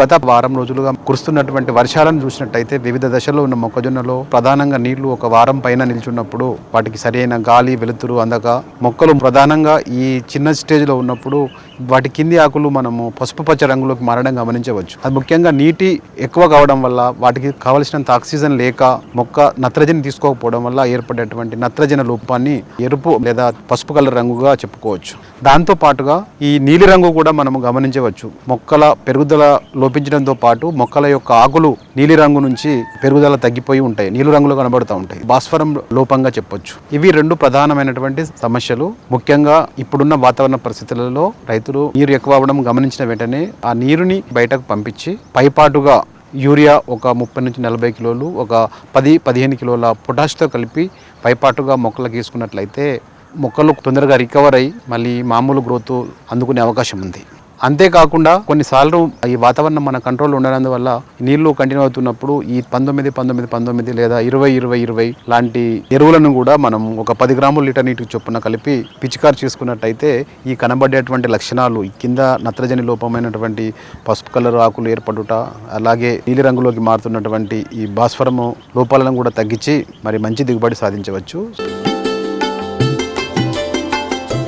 గత వారం రోజులుగా కురుస్తున్నటువంటి వర్షాలను చూసినట్టయితే వివిధ దశల్లో ఉన్న మొక్కజొన్నలో ప్రధానంగా నీళ్ళు ఒక వారం పైన నిల్చున్నప్పుడు వాటికి సరైన గాలి వెలుతురు అందక మొక్కలు ప్రధానంగా ఈ చిన్న స్టేజ్లో ఉన్నప్పుడు వాటి కింది ఆకులు మనము పసుపు పచ్చ రంగులోకి మారడం గమనించవచ్చు. అది ముఖ్యంగా నీటి ఎక్కువ కావడం వల్ల వాటికి కావలసినంత ఆక్సిజన్ లేక మొక్క నత్రజని తీసుకోకపోవడం వల్ల ఏర్పడేటువంటి నత్రజన లోపాన్ని ఎరుపు లేదా పసుపు కలర్ రంగుగా చెప్పుకోవచ్చు. దాంతో పాటుగా ఈ నీలి రంగు కూడా మనము గమనించవచ్చు. మొక్కల పెరుగుదల లోపించడంతో పాటు మొక్కల యొక్క ఆకులు నీలి రంగు నుంచి పెరుగుదల తగ్గిపోయి ఉంటాయి. నీలి రంగులో కనబడుతూ ఉంటాయి. భాస్వరం లోపంగా చెప్పొచ్చు. ఇవి రెండు ప్రధానమైనటువంటి సమస్యలు. ముఖ్యంగా ఇప్పుడున్న వాతావరణ పరిస్థితులలో రైతు రైతులు నీరు ఎక్కువ అవ్వడం గమనించిన వెంటనే ఆ నీరుని బయటకు పంపించి పైపాటుగా యూరియా ఒక ముప్పై నుంచి నలభై కిలోలు ఒక పది పదిహేను కిలోల పొటాష్తో కలిపి పైపాటుగా మొక్కలకు వేసుకున్నట్లయితే మొక్కలు తొందరగా రికవర్ అయ్యి మళ్ళీ మామూలు గ్రోత్ అందుకునే అవకాశం ఉంది. అంతేకాకుండా కొన్నిసార్లు ఈ వాతావరణం మన కంట్రోల్ ఉండనందువల్ల నీళ్ళు కంటిన్యూ అవుతున్నప్పుడు ఈ పంతొమ్మిది పంతొమ్మిది పంతొమ్మిది లేదా ఇరవై ఇరవై ఇరవై లాంటి ఎరువులను కూడా మనం ఒక పది గ్రాముల లీటర్ నీటికి చొప్పున కలిపి పిచికారు చేసుకున్నట్టయితే ఈ కనబడేటువంటి లక్షణాలు కింద నత్రజని లోపమైనటువంటి పసుపు కలర్ ఆకులు ఏర్పడుట అలాగే నీలి రంగులోకి మారుతున్నటువంటి ఈ భాస్వరము లోపాలను కూడా తగ్గించి మరి మంచి దిగుబడి సాధించవచ్చు.